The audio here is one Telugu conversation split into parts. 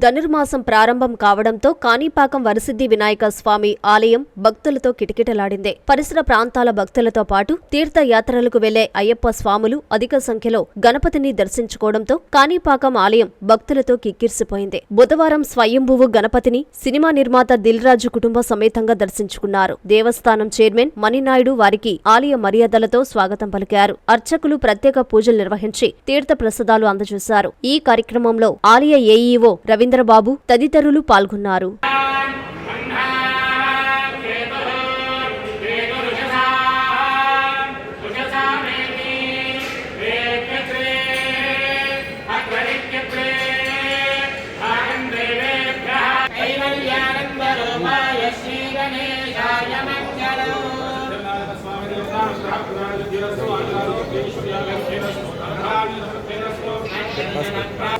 ధనుర్మాసం ప్రారంభం కావడంతో కాణిపాకం వరసిద్ధి వినాయక స్వామి ఆలయం భక్తులతో కిటకిటలాడింది. పరిసర ప్రాంతాల భక్తులతో పాటు తీర్థయాత్రలకు వెళ్ళే అయ్యప్ప స్వాములు అధిక సంఖ్యలో గణపతిని దర్శించుకోవడంతో కాణిపాకం ఆలయం భక్తులతో కిక్కిరిసిపోయింది. బుధవారం స్వయంభువు గణపతిని సినిమా నిర్మాత దిల్ రాజు కుటుంబ సమేతంగా దర్శించుకున్నారు. దేవస్థానం చైర్మన్ మణినాయుడు వారికి ఆలయ మర్యాదలతో స్వాగతం పలికారు. అర్చకులు ప్రత్యేక పూజలు నిర్వహించి తీర్థ ప్రసాదాలు అందజేశారు. ఈ కార్యక్రమంలో ఆలయ ఏఈఓ రవీంద్రబాబు తదితరులు పాల్గొన్నారు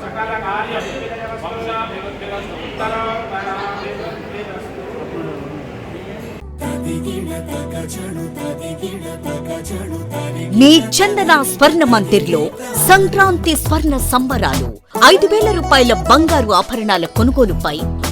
సకాల కార్యం మీ చందన స్వర్ణ మందిర్లో సంక్రాంతి స్వర్ణ సంబరాలు. ఐదు వేల రూపాయల బంగారు ఆభరణాల కొనుగోలుపై